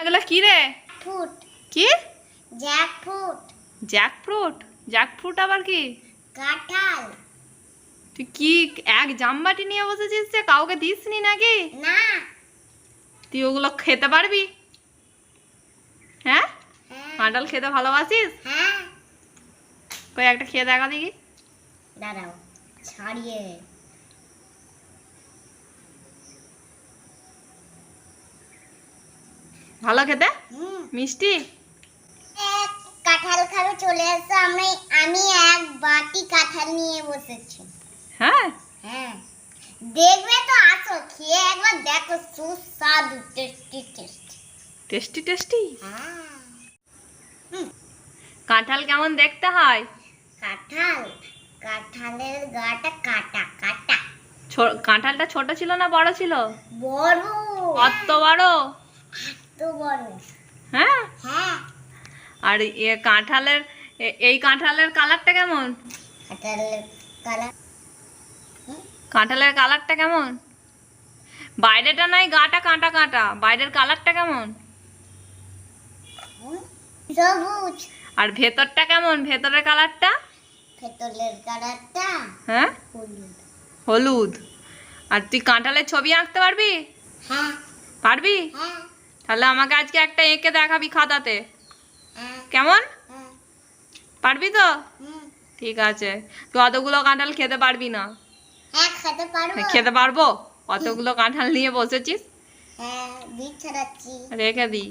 এগুলো কি রে? ফুট কি? Jack foot jack fruit jack fruit আবার কি? কাঁঠাল তুই কি এক জামবাটি নিয়ে বসেছিস যে কাউকে দিসনি নাকি? না। তুই ওগুলো খেতে পারবি? হ্যাঁ? হ্যাঁ। কাঁঠাল খেতে ভালোবাসিস? হ্যাঁ। কই একটা খেয়ে দেখা দেখি। দাঁড়াও ছাড়িয়ে। ভালো খেতে? হুম। মিষ্টি? কাঁঠাল খাবে চলে এসো আমি আমি এক বাটি কাঁঠাল নিয়ে বসেছি। হ্যাঁ? হ্যাঁ। দেখবে তো আসো খেয়ে একবার দেখো সুস্বাদু টেস্টি টেস্টি টেস্টি টেস্টি কাঁঠাল কেমন দেখতে হয়? কাঁঠাল কাঁঠালের গাটা কাটা কাটা। কাঁঠালটা ছোট ছিল না বড় ছিল? বড়। কত বড়? হ্যাঁ? হ্যাঁ। আর এ কাঁঠালের এই কাঁঠালের কালারটা কেমন? কাঁঠালের কাঁঠালের কালারটা কেমন? বাইরেটা নাই গাটা কাঁটা কাঁটা। বাইরের কালারটা কেমন? সবুজ। আর ভেতরটা কেমন? ভেতরের কালারটা? ভেতরের কালারটা হ্যাঁ? হলুদ। হলুদ। আর তুই কাঁঠালের ছবি আঁকতে পারবি? হ্যাঁ। পারবি? হ্যাঁ। তাহলে আমাকে আজকে একটা এঁকে দেখাবি খাতাতে। হ্যাঁ কেমন? হ্যাঁ পারবি তো? ঠিক আছে। তুই অতগুলো কাঁঠাল খেতে পারবি না। হ্যাঁ খেতে পারব। অতগুলো কাঁঠাল নিয়ে বসেছিস? হ্যাঁ রেখে দিই